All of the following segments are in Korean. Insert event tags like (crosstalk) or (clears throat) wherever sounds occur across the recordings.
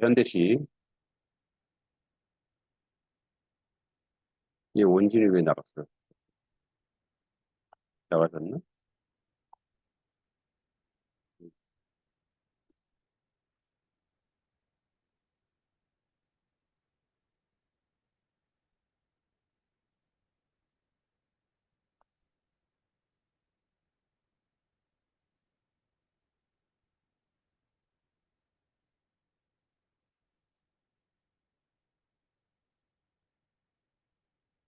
현대시 이 원진이 왜 나갔어? 나가셨나?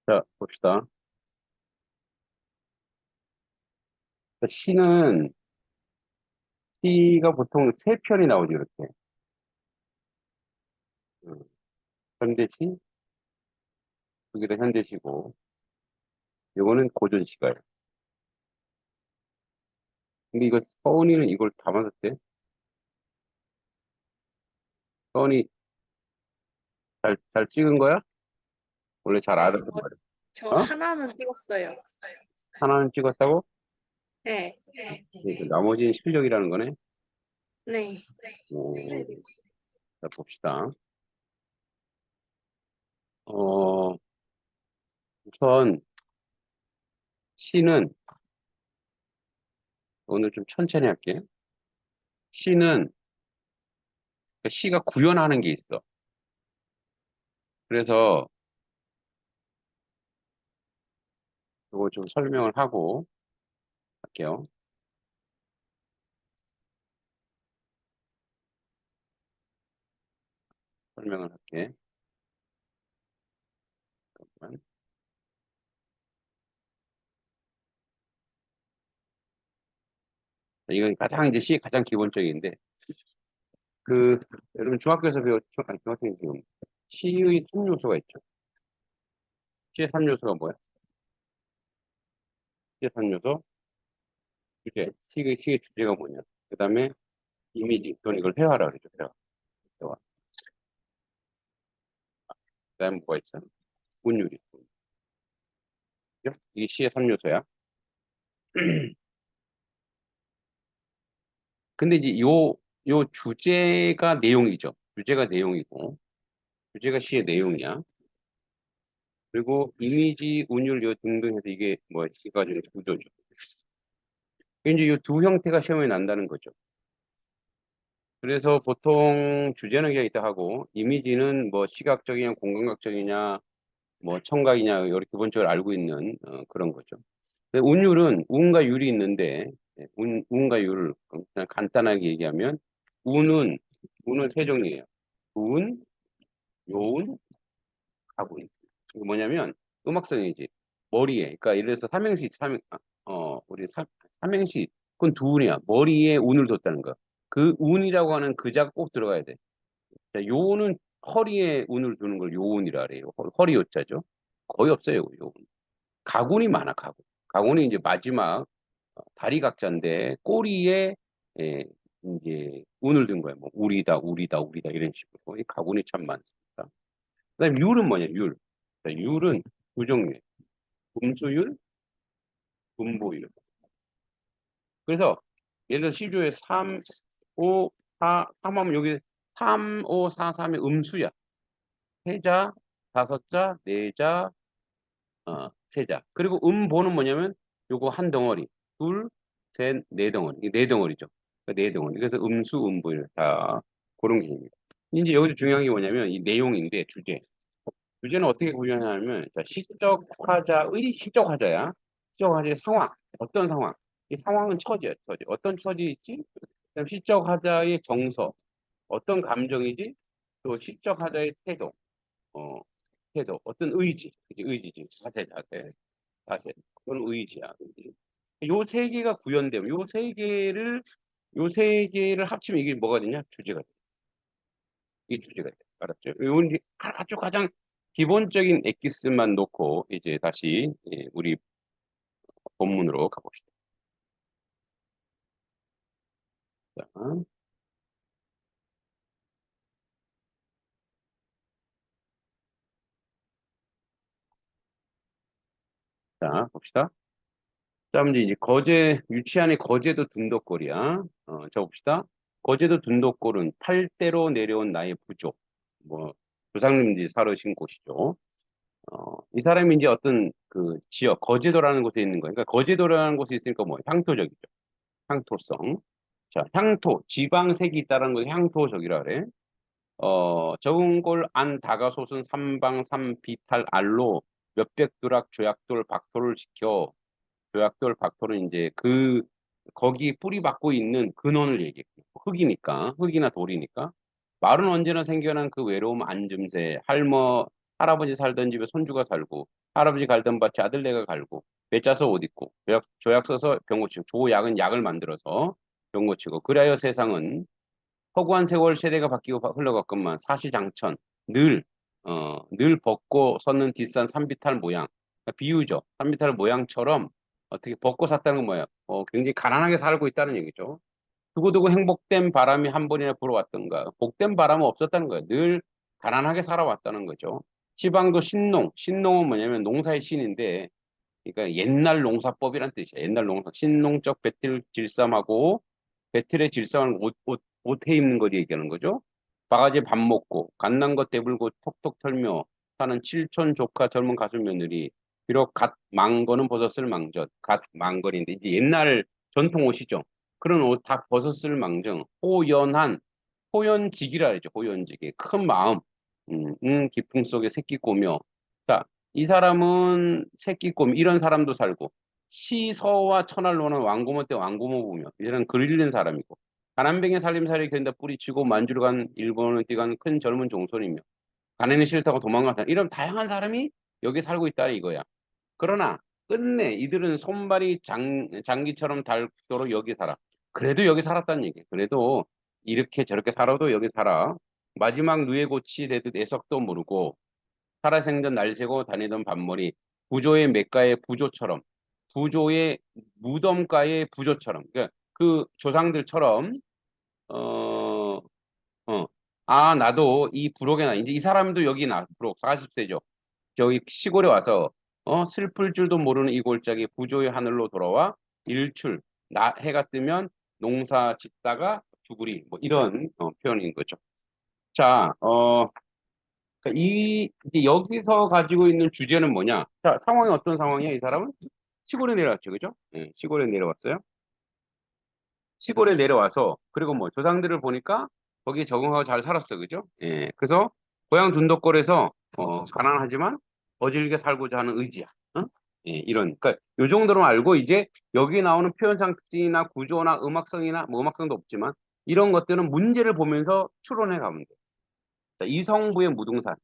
자, 봅시다. 자, 시는 시가 보통 세 편이 나오죠, 이렇게. 음, 현대시, 여기도 현대시고, 요거는 고전시가요. 근데 이거 서은이는 이걸 다 맞았대? 서은이 잘, 잘 찍은 거야? 원래 잘 알았단 어, 말이야. 저 어? 하나는 찍었어요. 하나는 찍었다고? 네. 그 나머지는 실력이라는 거네. 네. 오, 자, 봅시다. 어, 우선, 시는, 오늘 좀 천천히 할게. 시는, 그 시가 구현하는 게 있어. 그래서, 이거 좀 설명을 하고 할게요. 설명을 할게. 잠깐만. 이건 가장 이제 시의 가장 기본적인데, 그, 여러분 중학교에서 배웠, 중- 아니, 중학생 지금, 시의 3요소가 있죠. 시의 3요소가 뭐야? 시의 3요소? 주제. 시의, 시의 주제가 뭐냐? 그 다음에 이미지. 또는 이걸 회화라 그러죠, 회화. 회화. 그 다음에 뭐가 있어? 운율이. 이게 시의 3요소야. (clears throat) 근데 이제 요, 요 주제가 내용이죠. 주제가 내용이고, 주제가 시의 내용이야. 그리고 이미지, 운율, 요 등등 해서 이게 뭐 시가 좀 구조죠. 이제 이 두 형태가 시험에 난다는 거죠. 그래서 보통 주제는 그냥 있다 하고, 이미지는 뭐 시각적이냐, 공감각적이냐, 뭐 청각이냐, 이렇게 기본적으로 알고 있는 어, 그런 거죠. 운율은 운과 율이 있는데, 예, 운, 운과 율, 그냥 간단하게 얘기하면, 운은, 운은 세 종류예요. 운, 요운, 가군. 이게 뭐냐면, 음악성이지. 머리에, 그러니까 예를 들어서 삼행시, 삼, 아, 어, 우리 삼, 삼행시, 그건 두 운이야. 머리에 운을 뒀다는 거. 그 운이라고 하는 그자가 꼭 들어가야 돼. 자, 요운은 허리에 운을 두는 걸 요운이라 그래요. 허- 허리 요자죠. 거의 없어요, 요운. 가군이 많아, 가군. 가군이 이제 마지막 어, 다리 각자인데 꼬리에 예, 이제 운을 든 거예요. 뭐 우리다, 우리다, 우리다 이런 식으로 이 가군이 참 많습니다. 그다음 에 율은 뭐냐? 율. 자, 율은 두 종류예요. 음수율, 분보율. 그래서 예를 들어 시조에 3, 5, 4, 3 하면 여기 3, 5, 4, 3이 음수야. 세자, 다섯자, 네자, 어, 세자. 그리고 음보는 뭐냐면 요거 한 덩어리. 둘, 셋, 네 덩어리. 이게 네 덩어리죠. 그러니까 네 덩어리. 그래서 음수, 음보 다 그런 개념입니다. 이제 여기서 중요한 게 뭐냐면 이 내용인데 주제. 주제는 어떻게 구현하냐면 자, 시적 화자의 시적 화자야. 시적 화자의 상황. 어떤 상황? 이 상황은 처지야, 처지. 어떤 처지 있지? 그다음 시적 화자의 정서. 어떤 감정이지? 또 시적 화자의 태도. 어, 태도. 어떤 의지. 그치, 의지지. 자세, 자세. 자세. 그건 의지야. 의지. 요세 개가 구현되면 요 세 개를 요 세 개를 합치면 이게 뭐가 되냐? 주제가 돼. 이 주제가 돼. 알았죠? 이제 아주 가장 기본적인 엑기스만 놓고 이제 다시 예, 우리 본문으로 가봅시다. 자, 자, 봅시다. 자, 문제 이제 거제, 유치한의 거제도 둔덕골이야. 어, 자, 봅시다. 거제도 둔덕골은 팔대로 내려온 나의 부족. 뭐, 조상님들이 살으신 곳이죠. 어, 이 사람이 이제 어떤 그 지역, 거제도라는 곳에 있는 거예요. 그러니까 거제도라는 곳에 있으니까 뭐, 향토적이죠. 향토성. 자, 향토, 지방색이 있다는 걸 향토적이라 그래. 어, 적은골 안 다가솟은 삼방 삼비탈 알로 몇백 두락 조약돌 박토를 지켜 조약돌 박토는 이제 그 거기 뿌리 받고 있는 근원을 얘기해. 흙이니까 흙이나 돌이니까 마을은 언제나 생겨난 그 외로움 안즘새 할머 할아버지 살던 집에 손주가 살고 할아버지 갈던 밭에 아들내가 갈고 배 짜서 옷 입고 조약, 조약 써서 병 고치고 조약은 약을 만들어서 병 고치고 그리하여 세상은 허구한 세월 세대가 바뀌고 바- 흘러갔건만 사시장천 늘 어, 늘 벗고 섰는 뒷산 산비탈 모양 그러니까 비유죠 산비탈 모양처럼 어떻게 벗고 샀다는 건 뭐예요? 어, 굉장히 가난하게 살고 있다는 얘기죠. 두고두고 행복된 바람이 한 번이나 불어왔던가 복된 바람은 없었다는 거예요. 늘 가난하게 살아왔다는 거죠. 시방도 신농, 신농은 뭐냐면 농사의 신인데 그러니까 옛날 농사법이란 뜻이야. 옛날 농사 신농적 배틀 질삼하고 배틀의 질삼을 옷, 옷, 옷해 입는 걸 얘기하는 거죠. 바가지 밥 먹고 갓난 것 대불고 톡톡 털며 사는 칠촌 조카 젊은 가수 며느리 비록 갓 망거는 벗었을 망전 갓 망거리인데 이제 옛날 전통 옷이죠. 그런 옷 다 벗었을 망정 호연한 호연직이라 하죠. 호연직이 큰 마음 음, 음 기풍 속에 새끼 꼬며 자, 이 사람은 새끼 꼬미 이런 사람도 살고 시서와 천할로는 왕고모 때 왕고모 보며 이제는 글 읽는 사람이고 가난뱅이 살림살이 견다 뿌리치고 만주를 간 일본을 뛰간 큰 젊은 종손이며 가난이 싫다고 사람 이런 다양한 사람이 여기 살고 있다 이거야. 그러나 끝내 이들은 손발이 장, 장기처럼 닳도록 여기 살아. 그래도 여기 살았다는 얘기. 그래도 이렇게 저렇게 살아도 여기 살아. 마지막 누에 고치 되듯 애석도 모르고 살아생전 날새고 다니던 밤머리 부조의 맥가의 부조처럼 부조의 무덤가의 부조처럼 그러니까 그 조상들처럼 어, 어, 아 나도 이 부록에 나 이제 이 사람도 여기 나 부록 40세죠. 저기 시골에 와서 어 슬플 줄도 모르는 이 골짜기 부조의 하늘로 돌아와 일출 나 해가 뜨면 농사 짓다가 죽으리 뭐 이런 어, 표현인 거죠. 자, 어, 그러니까 이 이제 여기서 가지고 있는 주제는 뭐냐? 자, 상황이 어떤 상황이야? 이 사람은 시골에 내려왔죠, 그죠? 예, 시골에 내려왔어요. 시골에 내려와서 그리고 뭐 조상들을 보니까 거기에 적응하고 잘 살았어, 그죠? 예, 그래서 고향 둔덕골에서 어, 가난하지만 어질게 살고자 하는 의지야. 어? 예, 이런. 그러니까 요 정도로 알고 이제 여기 나오는 표현상 특징이나 구조나 음악성이나 뭐 음악성도 없지만 이런 것들은 문제를 보면서 추론해 가면 돼. 자, 이성부의 무등산.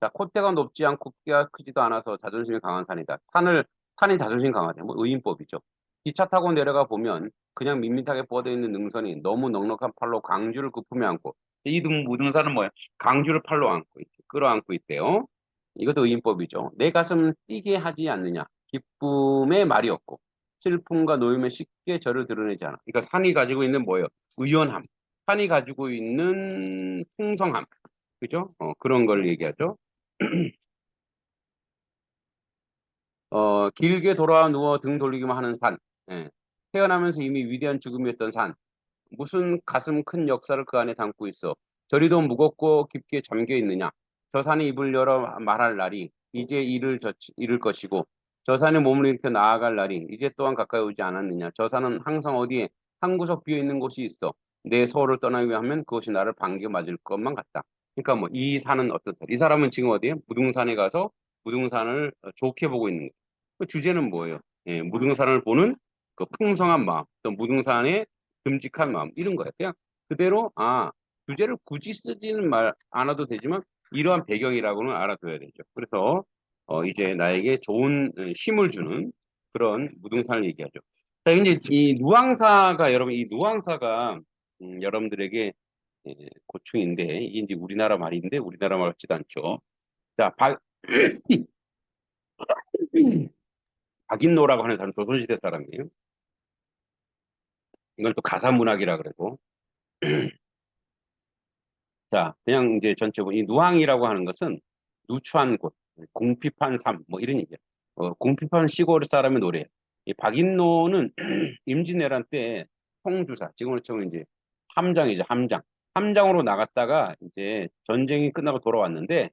자, 콧대가 높지 않고 키가 크지도 않아서 자존심이 강한 산이다. 산을, 산이 자존심 강하대. 뭐 의인법이죠. 기차 타고 내려가 보면 그냥 밋밋하게 뻗어 있는 능선이 너무 넉넉한 팔로 강주를 급품에 안고 이 등- 무등산은 뭐야? 강주를 팔로 안고 있, 끌어안고 있대요. 이것도 의인법이죠. 내 가슴 뛰게 하지 않느냐. 기쁨의 말이 없고 슬픔과 노임에 쉽게 저를 드러내지 않아. 그러니까 산이 가지고 있는 뭐예요? 의연함. 산이 가지고 있는 풍성함. 그죠? 어, 그런 걸 얘기하죠. (clears throat) 어, 길게 돌아 누워 등 돌리기만 하는 산. 예. 태어나면서 이미 위대한 죽음이었던 산. 무슨 가슴 큰 역사를 그 안에 담고 있어. 저리도 무겁고 깊게 잠겨 있느냐. 저 산이 입을 열어 말할 날이 이제 이를 젖, 이를 것이고 저 산에 몸을 일으켜 나아갈 날이 이제 또한 가까이 오지 않았느냐. 저 산은 항상 어디에 한 구석 비어 있는 곳이 있어. 내 서울을 떠나기 위하면 그것이 나를 반겨 맞을 것만 같다. 그러니까 뭐 이 산은 어떻다. 이 사람은 지금 어디에? 무등산에 가서 무등산을 어, 좋게 보고 있는 거예요. 그 주제는 뭐예요? 예, 무등산을 보는 그 풍성한 마음, 또 무등산의 듬직한 마음 이런 거예요. 그냥 그대로 아 주제를 굳이 쓰지는 말 않아도 되지만 이러한 배경이라고는 알아둬야 되죠. 그래서 어 이제 나에게 좋은 어, 힘을 주는 그런 무등산을 얘기하죠. 자 이제 이 누앙사가 여러분 이 누앙사가 음, 여러분들에게 예, 고충인데 이게 이제 우리나라 말인데 우리나라 말 같지도 않죠. 자 박, (clears throat) 박인노라고 하는 사람 조선시대 사람이에요. 이걸 또 가사문학이라 그러고. (clears throat) 자, 그냥 이제 전체 이 누항이라고 하는 것은 누추한 곳, 공핍한 삶, 뭐 이런 얘기야. 어, 궁핍한 시골 사람의 노래. 이 박인노는 (clears throat) 임진왜란 때 통주사, 지금으로 치면 이제 함장이죠, 함장. 함장으로 나갔다가 이제 전쟁이 끝나고 돌아왔는데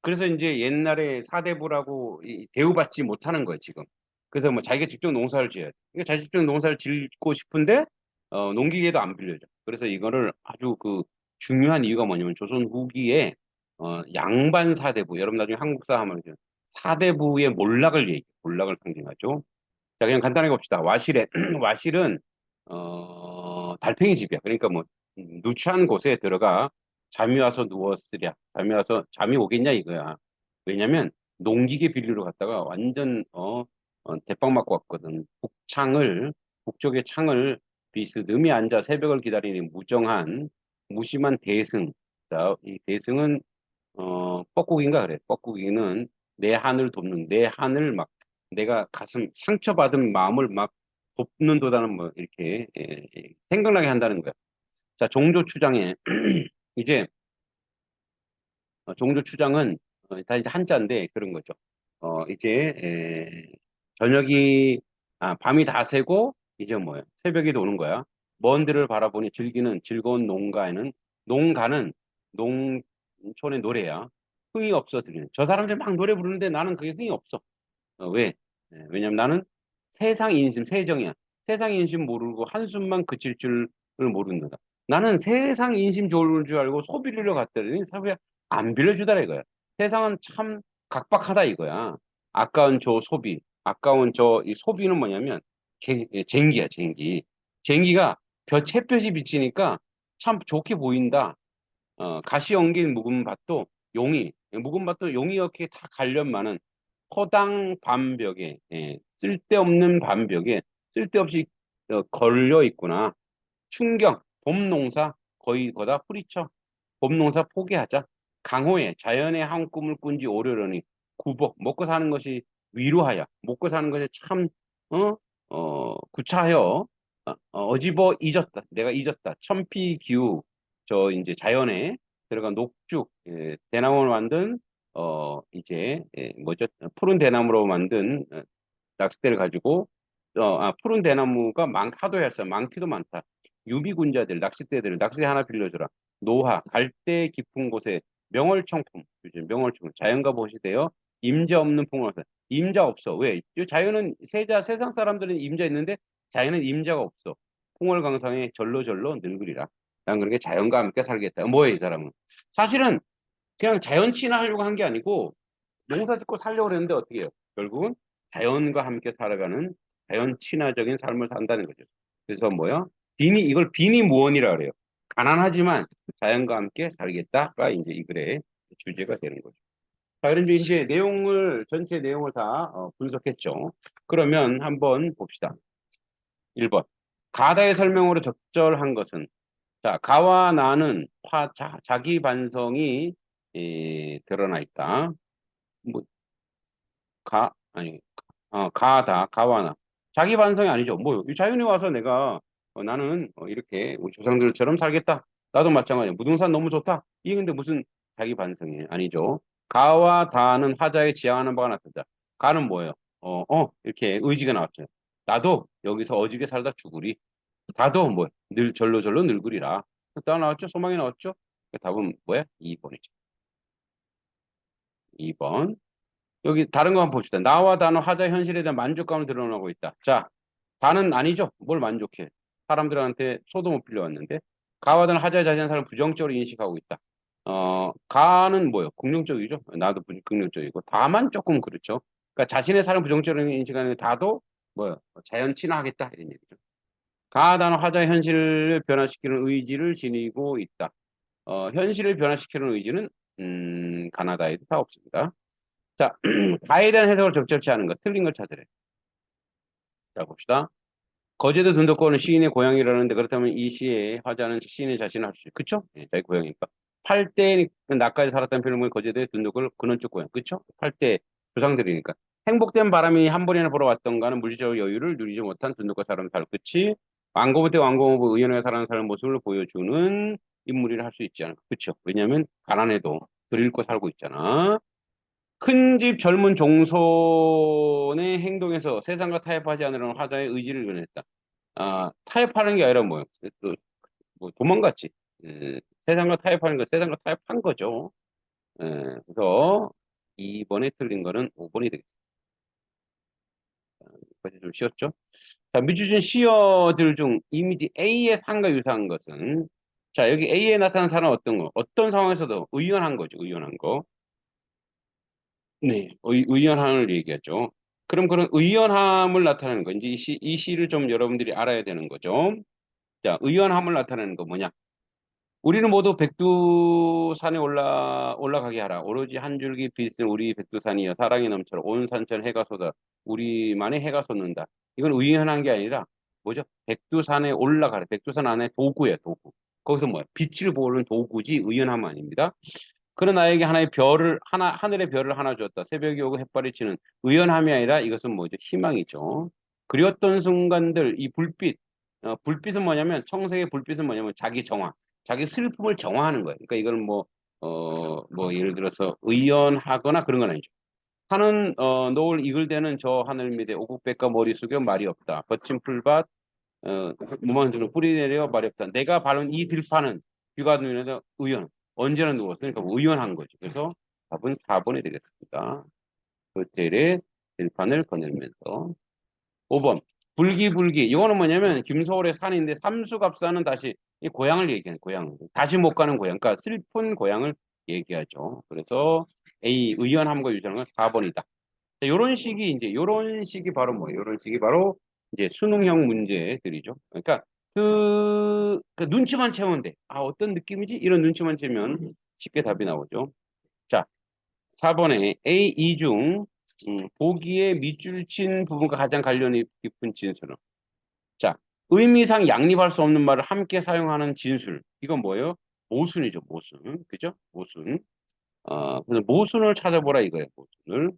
그래서 이제 옛날에 사대부라고 이 대우받지 못하는 거예요, 지금. 그래서 뭐 자기가 직접 농사를 지어야 돼. 그러니까 자기 직접 농사를 짓고 싶은데 어, 농기계도 안 빌려줘. 그래서 이거를 아주 그 중요한 이유가 뭐냐면 조선 후기에 어, 양반 사대부, 여러분 나중에 한국사 하면 사대부의 몰락을 얘기, 몰락을 상징하죠. 자, 그냥 간단하게 봅시다. 와실에 (clears throat) 와실은 어, 달팽이 집이야. 그러니까 뭐 음, 누추한 곳에 들어가 잠이 와서 누웠으랴. 잠이 와서 잠이 오겠냐 이거야. 왜냐면 농기계 빌리러 갔다가 완전 어, 어 대빵 맞고 왔거든. 북창을 북쪽의 창을 비스듬히 앉아 새벽을 기다리는 무정한 무심한 대승. 자, 이 대승은 어 뻐꾸기인가 그래. 뻐꾸기는 내 한을 돕는 내 한을 막 내가 가슴 상처받은 마음을 막 돕는 도다는 뭐 이렇게 예, 예, 생각나게 한다는 거야. 자, 종조 추장에 (clears throat) 이제 어, 종조 추장은 어, 다 이제 한자인데 그런 거죠. 어, 이제 에, 저녁이 아, 밤이 다 새고 이제 뭐야? 새벽이 오는 거야. 먼 데를 바라보니 즐기는 즐거운 농가에는 농가는 농촌의 노래야. 흥이 없어 들리는. 저 사람들 막 노래 부르는데 나는 그게 흥이 없어. 어, 왜? 예, 왜냐면 나는 세상 인심 세정이야. 세상 인심 모르고 한숨만 그칠 줄을 모른다. 나는 세상 인심 좋을 줄 알고 소 빌리러 갔더니 사부야 안 빌려주더라 이거야. 세상은 참 각박하다 이거야. 아까운 저 소비, 아까운 저 이 소비는 뭐냐면 개- 예, 쟁기야 쟁기. 쟁기가 볕 햇볕이 비치니까 참 좋게 보인다. 어, 가시 엉긴 묵은 밭도 용이 묵은 밭도 용이 이렇게 다 관련 많은 허당 반벽에 예, 쓸데없는 반벽에 쓸데없이 어, 걸려 있구나. 충경 봄 농사 거의 거다 뿌리쳐. 봄 농사 포기하자. 강호에 자연의 한 꿈을 꾼 지 오래려니 구복 먹고 사는 것이 위로하여 먹고 사는 것이 참 어? 어, 구차하여 어, 어, 집어 잊었다. 내가 잊었다. 천피 기후 저 이제 자연에 들어간 녹죽 예, 대나무로 만든 어 이제 예, 뭐죠? 푸른 대나무로 만든 어, 낚싯대를 가지고 어, 아, 푸른 대나무가 많, 하도 였어 많기도 많다. 유비군자들, 낚싯대들, 낚싯대 하나 빌려주라. 노하, 갈대 깊은 곳에 명월청풍, 요즘 명월청, 자연가 보시대요. 임자 없는 풍월, 임자 없어. 왜? 이 자연은 세자, 세상 사람들은 임자 있는데 자연은 임자가 없어. 풍월강상에 절로절로 늙으리라. 난 그렇게 자연과 함께 살겠다. 뭐예요, 이 사람은? 사실은 그냥 자연 친화하려고 한 게 아니고 농사 짓고 살려고 그랬는데 어떻게 해요? 결국은 자연과 함께 살아가는 자연 친화적인 삶을 산다는 거죠. 그래서 뭐요? 빈이 이걸 빈이 무언이라 그래요. 가난하지만 자연과 함께 살겠다가 이제 이 글의 주제가 되는 거죠. 자, 그럼 이제 내용을 전체 내용을 다 어, 분석했죠. 그러면 한번 봅시다. 1번. 가다의 설명으로 적절한 것은 자, 가와 나는 화, 자, 자기 반성이 에, 드러나 있다. 뭐, 가, 아니, 어, 가다, 가와 나. 자기 반성이 아니죠. 뭐, 이 자연이 와서 내가, 어, 나는 어, 이렇게 우리 조상들처럼 살겠다. 나도 마찬가지야. 무등산 너무 좋다. 이게 근데 무슨 자기 반성이 아니죠. 가와 다는 화자에 지향하는 바가 나타다. 가는 뭐예요? 어, 어, 이렇게 의지가 나왔죠. 나도 여기서 어지게 살다 죽으리. 다도 뭐, 늘 절로 절로 늙으리라. 다 나왔죠? 소망이 나왔죠? 답은 뭐야? 2번이죠. 2번. 여기 다른 거 한번 봅시다. 나와 다는 화자 현실에 대한 만족감을 드러나고 있다. 자, 다는 아니죠. 뭘 만족해. 사람들한테 소도 못 빌려왔는데. 가와 다는 화자에 자신의 삶을 부정적으로 인식하고 있다. 어, 가는 뭐요? 긍정적이죠. 나도 부- 긍정적이고. 다만 조금 그렇죠. 그러니까 자신의 삶을 부정적으로 인식하는 다도 뭐요? 자연 친화하겠다. 이런 얘기죠. 가다는 화자의 현실을 변화시키는 의지를 지니고 있다. 어, 현실을 변화시키는 의지는 음, 가나다에도 다 없습니다. 자, (clears throat) 가에 대한 해석을 적절치 않은 것, 틀린 걸 찾으래. 자, 봅시다. 거제도 둔덕거는 시인의 고향이라는데 그렇다면 이 시의 화자는 시인의 자신을 있죠. 그쵸? 예, 자기 고향이니까. 팔대 나까지 살았다는 보면 거제도의 둔덕을 근원 쪽 고향. 그쵸? 팔대 조상들이니까. 행복된 바람이 한 번이나 보러 왔던가는 물질적 여유를 누리지 못한 둔덕과 사람 살 끝이 왕고부 때 왕고부 의연하게 살아가는 사람 모습을 보여주는 인물이라 할 수 있지 않을까. 그쵸? 왜냐면 가난해도 덜 잃고 살고 있잖아. 큰 집 젊은 종손의 행동에서 세상과 타협하지 않으려는 화자의 의지를 드러냈다. 아, 타협하는 게 아니라 뭐요? 또, 뭐 도망갔지. 예, 세상과 타협하는 거, 세상과 타협한 거죠. 예, 그래서 2번에 틀린 거는 5번이 되겠습니다. 여기까지 좀 쉬웠죠? 자, 미주준 시어들 중 이미지 A의 상과 유사한 것은 자, 여기 A에 나타난 사람은 어떤 거? 어떤 상황에서도 의연한 거죠. 의연한 거. 네, 의, 의연함을 얘기하죠. 그럼 그런 의연함을 나타내는 거. 이제 이 시, 이 시를 좀 여러분들이 알아야 되는 거죠. 자, 의연함을 나타내는 거 뭐냐? 우리는 모두 백두산에 올라 올라가게 하라. 오로지 한 줄기 빛은 우리 백두산이여 사랑이 넘쳐라. 온 산천 해가 쏟아. 우리만의 해가 솟는다. 이건 의연한 게 아니라 뭐죠? 백두산에 올라가라. 백두산 안에 도구예요, 도구. 거기서 뭐야? 빛을 보는 도구지 의연함 아닙니다. 그런 나에게 하나의 별을 하나 하늘의 별을 하나 주었다. 새벽이 오고 햇발이 치는 의연함이 아니라 이것은 뭐죠? 희망이죠. 그리웠던 순간들 이 불빛 어, 불빛은 뭐냐면 청색의 불빛은 뭐냐면 자기 정화, 자기 슬픔을 정화하는 거예요. 그러니까 이걸 뭐 어, 뭐 예를 들어서 의연하거나 그런 건 아니죠. 하는 어, 노을 이글대는 저 하늘 밑에 오국백과 머리 숙여 말이 없다. 거친 풀밭 어, 무만두는 뿌리 내려 말이 없다. 내가 바른 이 들판은 비가 누면서 의연. 언제나 누웠어. 그러니까 의연한 거죠. 그래서 답은 4번이 되겠습니다. 호텔의 들판을 거닐면서 5번 불기불기 이거는 뭐냐면 김서울의 산인데 삼수갑산은 다시 이 고향을 얘기하는 고향 다시 못 가는 고향 그러니까 슬픈 고향을 얘기하죠. 그래서 A 의연함과 유전한 건 4번이다. 이런 식이 이제 이런 식이 바로 뭐예요? 이런 식이 바로 이제 수능형 문제들이죠. 그러니까 그, 그 눈치만 채우면 돼. 아 어떤 느낌이지? 이런 눈치만 채면 쉽게 답이 나오죠. 자, 4번에 A, E 중 음, 보기에 밑줄 친 부분과 가장 관련이 깊은 진술은 자, 의미상 양립할 수 없는 말을 함께 사용하는 진술. 이건 뭐예요? 모순이죠, 모순. 그죠? 모순. 어, 그래서 모순을 찾아보라 이거예요, 모순을.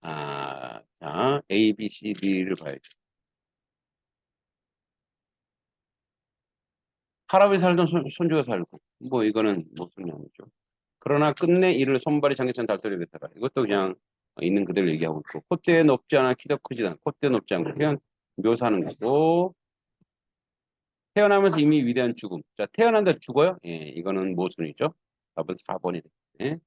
아, 자, A, B, C, D를 봐야죠. 하랍에 살던 손, 손주가 살고, 뭐 이거는 모순이 아니죠. 그러나 끝내 이를 손발이 장기찬 달돌이 뱉어라. 이것도 그냥 있는 그대로 얘기하고 있고, 콧대 높지 않아, 키도 크지 않아, 콧대 높지 않고, 그냥 묘사하는 거고, 태어나면서 이미 위대한 죽음. 자, 태어난다 죽어요? 예, 이거는 모순이죠. 답은 4번이 되네.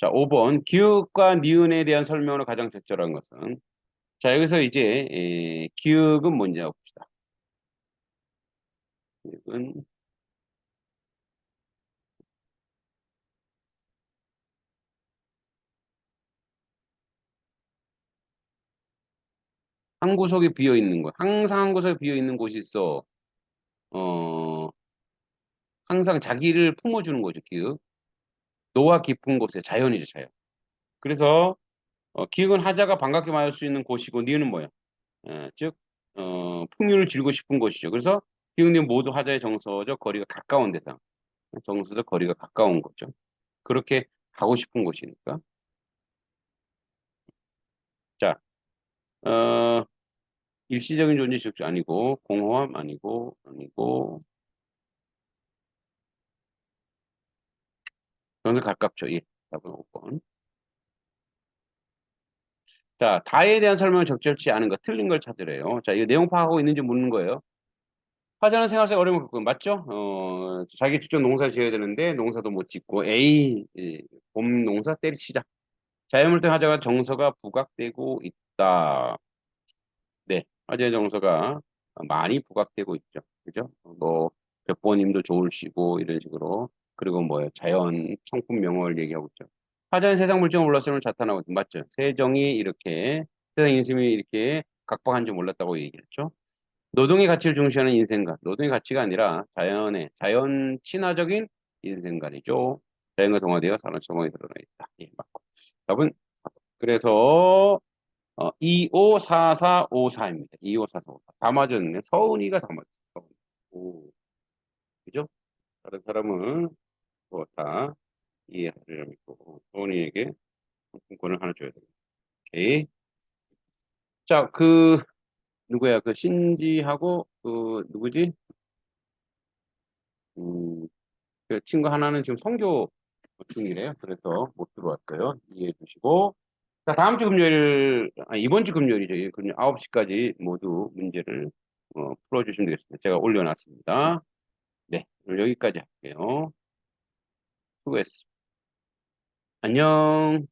자, 5번. 기역과 니은에 대한 설명으로 가장 적절한 것은 자, 여기서 이제 에, 기역은 뭔지 봅시다. 기역은 한 구석에 비어 있는 거. 항상 한 구석에 비어 있는 곳이 있어. 어, 항상 자기를 품어주는 거죠, 기역. 노화 깊은 곳에 자연이죠, 자연. 그래서 어, 기역은 하자가 반갑게 맞을 수 있는 곳이고 니은은 뭐야? 예, 즉 어, 풍류를 즐기고 싶은 곳이죠. 그래서 기역님 모두 하자의 정서적 거리가 가까운 대상. 정서적 거리가 가까운 거죠. 그렇게 가고 싶은 곳이니까. 자, 어, 일시적인 존재 지적 아니고 공허함 아니고 아니고 정서 가깝죠. 예, 답은 5번. 자, 다에 대한 설명을 적절치 않은 거, 틀린 걸 찾으래요. 자, 이거 내용 파악하고 있는지 묻는 거예요. 화자는 생활에 어려움을 겪고, 맞죠? 어, 자기 직접 농사 지어야 되는데, 농사도 못 짓고, 에이, 예, 봄 농사 때리치자. 자연물때 화자가 정서가 부각되고 있다. 네, 화자의 정서가 많이 부각되고 있죠. 그죠? 뭐, 벽보님도 좋으시고, 이런 식으로. 그리고 뭐예요? 자연 청품 명언을 얘기하고 있죠. 화자는 세상 물정을 몰랐음을 자탄하고 맞죠? 세정이 이렇게 세상 인심이 이렇게 각박한 줄 몰랐다고 얘기했죠. 노동의 가치를 중시하는 인생관. 노동의 가치가 아니라 자연의 자연 친화적인 인생관이죠. 자연과 동화되어 사는 정황이 드러나 있다. 예, 맞고. 답은 그래서 어, 254454입니다. 254454. 다 맞았네. 서은이가 다 맞았어. 서은이. 오. 그죠? 다른 사람은 뭐다 이해하려면 있고 소원이에게 상품권을 하나 줘야 됩니다. 오케이. 자, 그 누구야? 그 신지하고 그 누구지? 음, 그 친구 하나는 지금 성교 중이래요. 그래서 못 들어왔어요. 이해해 주시고. 자, 다음 주 금요일, 아, 이번 주 금요일이죠. 이 금요일 9시까지 모두 문제를 어, 풀어주시면 되겠습니다. 제가 올려놨습니다. 네, 오늘 여기까지 할게요. 수고했습니다. 안녕.